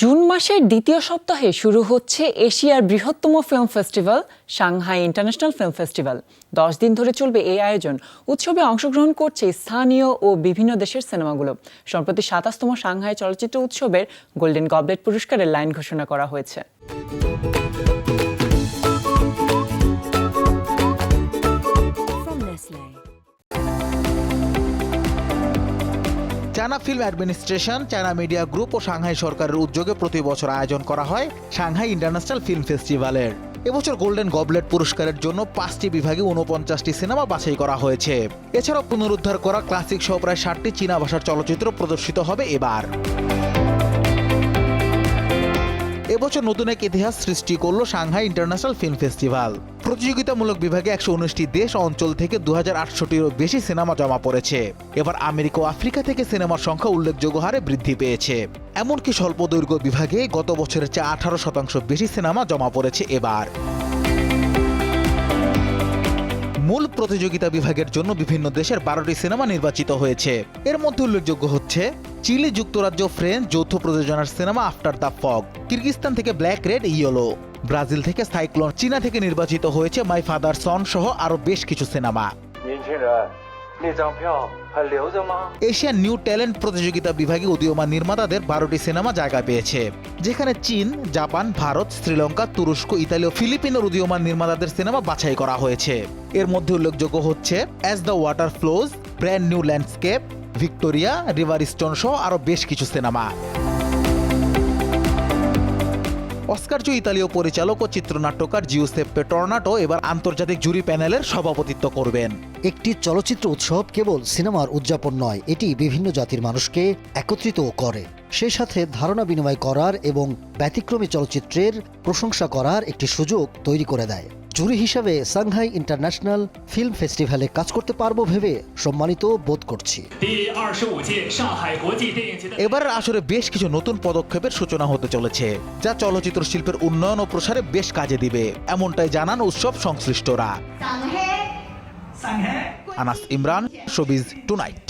June মাসের দ্বিতীয় সপ্তাহে শুরু হচ্ছে এশিয়ার বৃহত্তম film festival, Shanghai international film festival. দশ দিন ধরে চলবে এই আয়োজন। উৎসবে অংশগ্রহণ করছে স্থানীয় ও বিভিন্ন দেশের সিনেমাগুলো। সম্প্রতি সাতাশতম সাংহাই চলচ্চিত্র উৎসবের গোল্ডেন গবলেট পুরস্কারের লাইন ঘোষণা করা হয়েছে। China film administration, China media group ও সাংহাই সরকারের উদ্যোগে প্রতি বছর আয়োজন করা হয় সাংহাই ইন্টারন্যাশনাল ফিল্ম ফেস্টিভ্যালের। এবছর গোল্ডেন গবলেট পুরস্কারের জন্য পাঁচটি বিভাগে উনপঞ্চাশটি সিনেমা বাছাই করা হয়েছে। এছাড়াও পুনরুদ্ধার করা ক্লাসিক সহ প্রায় ষাটটি চীনা ভাষার চলচ্চিত্র প্রদর্শিত হবে এবার। এবছর নতুন এক ইতিহাস সৃষ্টি করল সাংহাই ইন্টারন্যাশনাল ফিল্ম ফেস্টিভ্যাল প্রতিযোগিতামূলক বিভাগে একশো উনিশটি দেশ অঞ্চল থেকে দু হাজার আটশোটিরও বেশি সিনেমা জমা পড়েছে। এবার আমেরিকা ও আফ্রিকা থেকে সিনেমার সংখ্যা উল্লেখযোগ্য হারে বৃদ্ধি পেয়েছে। এমনকি স্বল্প দৈর্ঘ্য বিভাগে গত বছরের চেয়ে আঠারো শতাংশ বেশি সিনেমা জমা পড়েছে এবার। মূল প্রতিযোগিতা বিভাগের জন্য বিভিন্ন দেশের বারোটি সিনেমা নির্বাচিত হয়েছে। এর মধ্যে উল্লেখযোগ্য হচ্ছে চিলি যুক্তরাজ্য ফ্রেঞ্চ যৌথ প্রযোজনার cinema after the fog. Kyrgyzstan থেকে ব্ল্যাক রেড, ইয়েলো। ব্রাজিল থেকে সাইক্লোন, চীনা থেকে নির্বাচিত হয়েছে মাই ফাদার সন সহ আরও বেশ কিছু সিনেমা। এশিয়ান নিউ ট্যালেন্ট প্রতিযোগিতা বিভাগে উদীয়মান নির্মাতাদের বারোটি সিনেমা জায়গা পেয়েছে, যেখানে চীন, জাপান, ভারত, শ্রীলঙ্কা, তুরস্ক, ইতালি ও ফিলিপিনের উদীয়মান নির্মাতাদের সিনেমা বাছাই করা হয়েছে। এর মধ্যে উল্লেখযোগ্য হচ্ছে as the water flows brand new landscape Victoria, river stone সহ আরও বেশ কিছু সিনেমা। অস্কার্য ইতালীয় পরিচালক ও চিত্রনাট্যকার জিউসেপ্পে টর্নাটো এবার আন্তর্জাতিক জুরি প্যানেলের সভাপতিত্ব করবেন। একটি চলচ্চিত্র উৎসব কেবল সিনেমার উদযাপন নয়, এটি বিভিন্ন জাতির মানুষকে একত্রিতও করে। সে সাথে ধারণা বিনিময় করার এবং ব্যতিক্রমী চলচ্চিত্রের প্রশংসা করার একটি সুযোগ তৈরি করে দেয়। জুরি হিসাবে সাংহাই ইন্টারন্যাশনাল ফিল্ম ফেস্টিভ্যালে কাজ করতে পারব ভেবে সম্মানিত বোধ করছি। এবারের আসরে বেশ কিছু নতুন পদক্ষেপের সূচনা হতে চলেছে যা চলচ্চিত্র শিল্পের উন্নয়ন ও প্রসারে বেশ কাজে দিবে এমনটাই জানান উৎসব সংশ্লিষ্টরা। Anas Imran showbiz tonight.